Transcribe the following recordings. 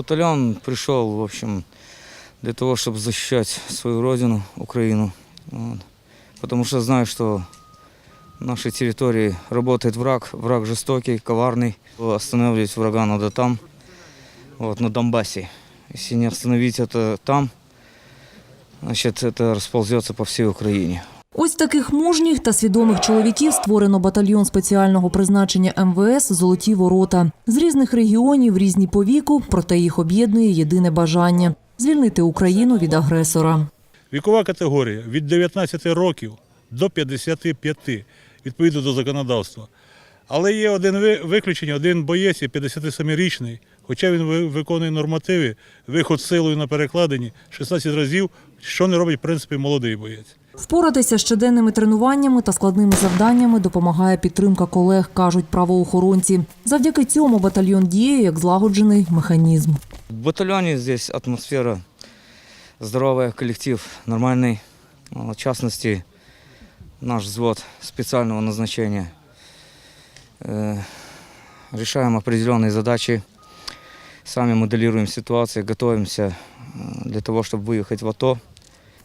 Батальон пришел, в общем, для того, чтобы защищать свою родину, Україну. Потому что знаю, что на нашей территории работает враг, враг жестокий, коварный. Остановлювати врага надо там, вот на Донбассе. Если не остановить это там, значит, это расползется по всей Украине. Ось таких мужніх та свідомих чоловіків створено батальйон спеціального призначення МВС Золоті ворота з різних регіонів, різні по віку, проте їх об'єднує єдине бажання звільнити Україну від агресора. Вікова категорія від 19 років до 55, відповідно до законодавства. Але є один виключення, один боєць 57-річний, хоча він виконує нормативи, виход силою на перекладині 16 разів, що не робить, в принципі, молодий боєць. Впоратися з щоденними тренуваннями та складними завданнями допомагає підтримка колег, кажуть правоохоронці. Завдяки цьому батальйон діє як злагоджений механізм. В батальоне здесь атмосфера здоровая, коллектив нормальный. В частности, наш взвод специального назначения. Э, Решаем определенные задачи, сами моделируем ситуации, готовимся э, для того, чтобы выехать в АТО.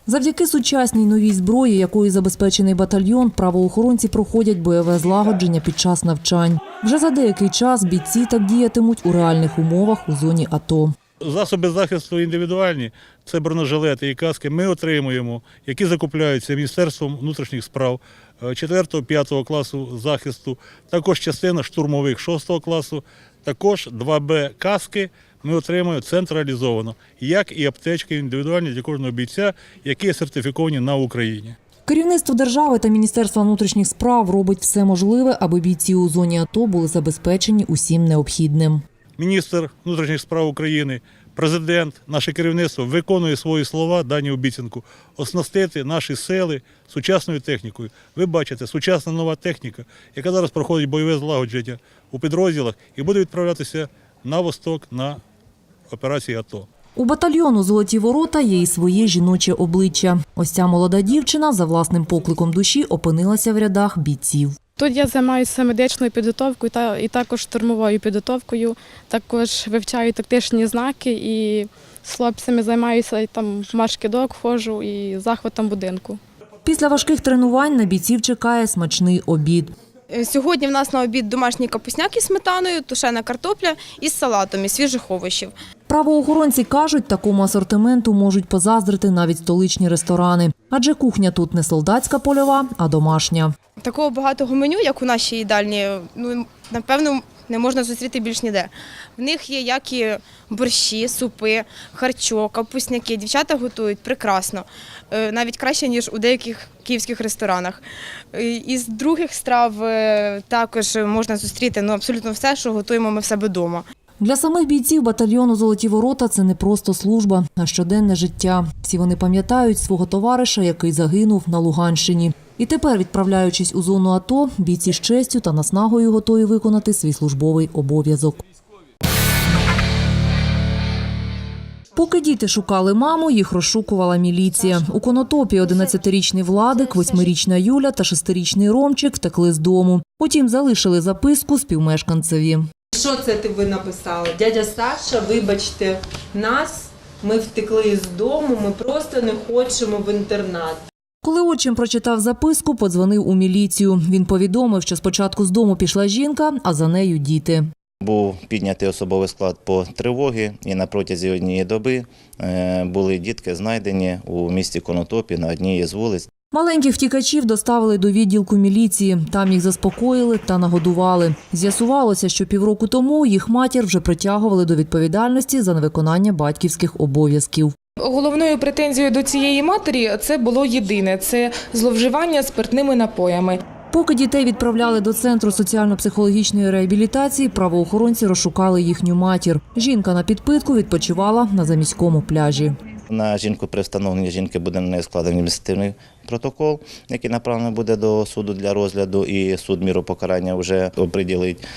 Завдяки сучасній новій зброї, якою забезпечений батальйон, правоохоронці проходять бойове злагодження під час навчань. Вже за деякий час бійці так діятимуть у реальних умовах у зоні АТО. Засоби захисту індивідуальні це бронежилети і каски. Ми отримуємо, які закупляються Міністерством внутрішніх справ 4-5 класу захисту, також частина штурмових 6 класу, також 2Б каски. Ми отримуємо централізовано, як і аптечки індивідуальні для кожного бійця, які сертифіковані на Україні. Керівництво держави та Міністерства внутрішніх справ робить все можливе, аби бійці у зоні АТО були забезпечені усім необхідним. Міністр внутрішніх справ України, президент, наше керівництво виконує свої слова, дані обіцянку, оснастити наші сили сучасною технікою. Ви бачите, сучасна нова техніка, яка зараз проходить бойове злагодження у підрозділах і буде відправлятися на восток на операції АТО. У батальйону Золоті ворота є і своє жіноче обличчя. Ось ця молода дівчина за власним покликом душі опинилася в рядах бійців. Тут я займаюся медичною підготовкою та і також штурмовою підготовкою. Також вивчаю тактичні знаки і з хлопцями займаюся і там ходжу і захватом будинку. Після важких тренувань на бійців чекає смачний обід. Е, Сьогодні в нас на обід домашні капусняки з сметаною, тушена картопля із салатом і свіжих овочів. Правоохоронці кажуть, такому асортименту можуть позаздрити навіть столичні ресторани, адже кухня тут не солдатська польова, а домашня. Такого багатого меню, як у нашій їдальні, ну напевно не можна зустріти більш ніде. В них є як і борщі, супи, харчо, капусняки. Дівчата готують прекрасно, Е, навіть краще ніж у деяких київських ресторанах. Е, Із других страв е, також можна зустріти ну абсолютно все, що готуємо ми в себе вдома. Для самих бійців батальйону Золоті ворота це не просто служба, а щоденне життя. Всі вони пам'ятають свого товариша, який загинув на Луганщині. І тепер, відправляючись у зону АТО, бійці з честю та наснагою готові виконати свій службовий обов'язок. Поки діти шукали маму, їх розшукувала міліція. У конотопі 11-річний Владик, 8-річна Юля та 6-річний Ромчик втекли з дому. Утім, залишили записку співмешканцеві. Що це ти ви написали? Дядя Саша, вибачте нас. Ми втекли з дому, ми просто не хочемо в інтернат. Коли отчим прочитав записку, подзвонив у міліцію. Він повідомив, що спочатку з дому пішла жінка, а за нею діти. Був піднятий особовий склад по тривоги, і на протязі однієї доби е, були дітки знайдені у місті Конотопі на одній із вулиць. Маленьких втікачів доставили до відділку міліції. Там їх заспокоїли та нагодували. З'ясувалося, що півроку тому їх матір вже притягували до відповідальності за невиконання батьківських обов'язків. Головною претензією до цієї матері це було єдине це зловживання спиртними напоями. Поки дітей відправляли до центру соціально-психологічної реабілітації, правоохоронці розшукали їхню матір. Жінка на підпитку відпочивала на заміському пляжі. На жінку при встановленні жінки буде на неї складений адміністративний протокол, який направлений буде до суду для розгляду, і суд міру покарання вже оприділить.